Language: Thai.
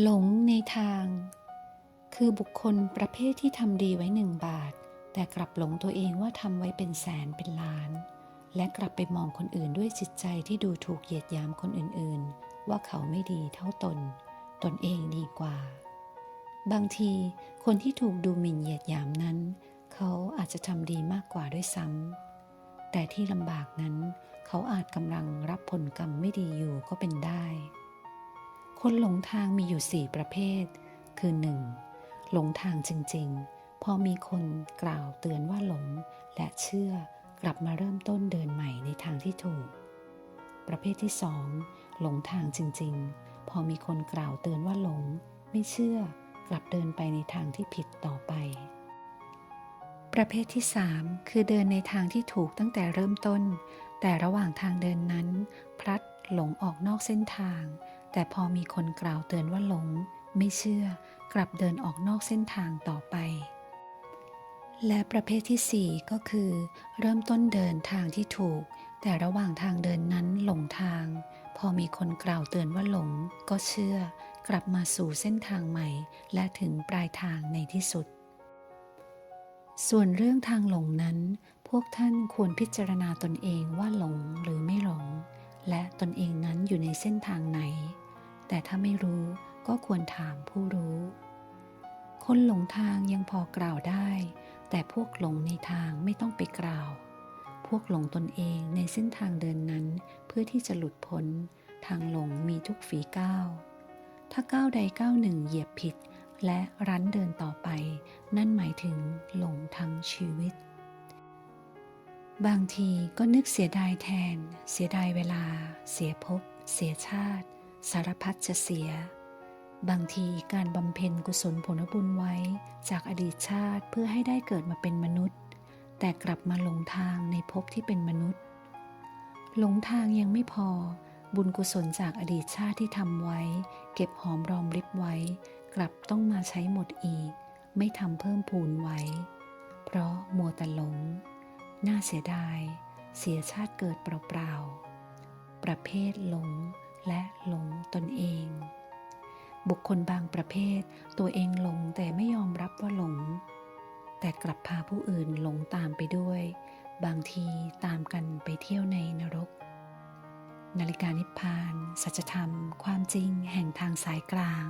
หลงในทาง คือบุคคลประเภทที่ทำดีไว้หนึ่งบาท แต่กลับหลงตัวเองว่าทำไว้เป็นแสนเป็นล้าน และกลับไปมองคนอื่นด้วยจิตใจที่ดูถูกเหยียดยามคนอื่นๆ ว่าเขาไม่ดีเท่าตน ตนเองดีกว่า บางทีคนที่ถูกดูหมิ่นเหยียดยามนั้น เขาอาจจะทำดีมากกว่าด้วยซ้ำแต่ที่ลำบากนั้น เขาอาจกำลังรับผลกรรมไม่ดีอยู่ก็เป็นได้ คนหลงทางมีอยู่สี่ประเภท คือ 1. หลงทางจริงๆ พอมีคนกล่าวเตือนว่าหลงและเชื่อกลับมาเริ่มต้นเดินใหม่ในทางที่ถูก ประเภทที่สองหลงทางจริงๆ พอมีคนกล่าวเตือนว่าหลง ไม่เชื่อกลับเดินไปในทางที่ผิดต่อไป ประเภทที่สามคือเดินในทางที่ถูกตั้งแต่เริ่มต้น แต่ระหว่างทางเดินนั้น พลัดหลงออกนอกเส้นทาง แต่พอมีคนกล่าวเตือนว่าหลง ไม่เชื่อกลับเดินออกนอกเส้นทางต่อไป และประเภทที่ 4 ก็คือ เริ่มต้นเดินทางที่ถูก แต่ระหว่างทางเดินนั้นหลงทาง พอมีคนกล่าวเตือนว่าหลง ก็เชื่อกลับมาสู่เส้นทางใหม่ และถึงปลายทางในที่สุด ส่วนเรื่องทางหลงนั้น พวกท่านควรพิจารณาตนเองว่าหลงหรือไม่หลงและตนเองนั้นอยู่ในเส้นทางไหน แต่ถ้าไม่รู้ก็ควรถามผู้รู้ คนหลงทางยังพอกล่าวได้ แต่พวกหลงในทางไม่ต้องไปกล่าว พวกหลงตนเองในเส้นทางเดินนั้น เพื่อที่จะหลุดพ้น ทางหลงมีทุกฝีก้าว ถ้าก้าวใดก้าวหนึ่งเหยียบผิด และรั้นเดินต่อไป นั่นหมายถึงหลงทั้งชีวิต บางทีก็นึกเสียดายแทน เสียดายเวลา เสียภพเสียชาติ สารพัดจะเสีย บางทีการบำเพ็ญกุศลผลบุญไว้จากอดีตชาติเพื่อให้ได้เกิดมาเป็นมนุษย์ แต่กลับมาหลงทางในภพที่เป็นมนุษย์ หลงทางยังไม่พอ บุญกุศลจากอดีตชาติที่ทำไว้ เก็บหอมรอมริบไว้ กลับต้องมาใช้หมดอีก ไม่ทำเพิ่มพูนไว้ เพราะมัวแต่หลง น่าเสียดาย เสียชาติเกิดเปล่าๆประเภทหลง และหลงตนเอง บุคคลบางประเภทตัวเองหลงแต่ไม่ยอมรับว่าหลง แต่กลับพาผู้อื่นหลงตามไปด้วย บางทีตามกันไปเที่ยวในนรก นาฬิกานิพพาน สัจธรรม ความจริงแห่งทางสายกลาง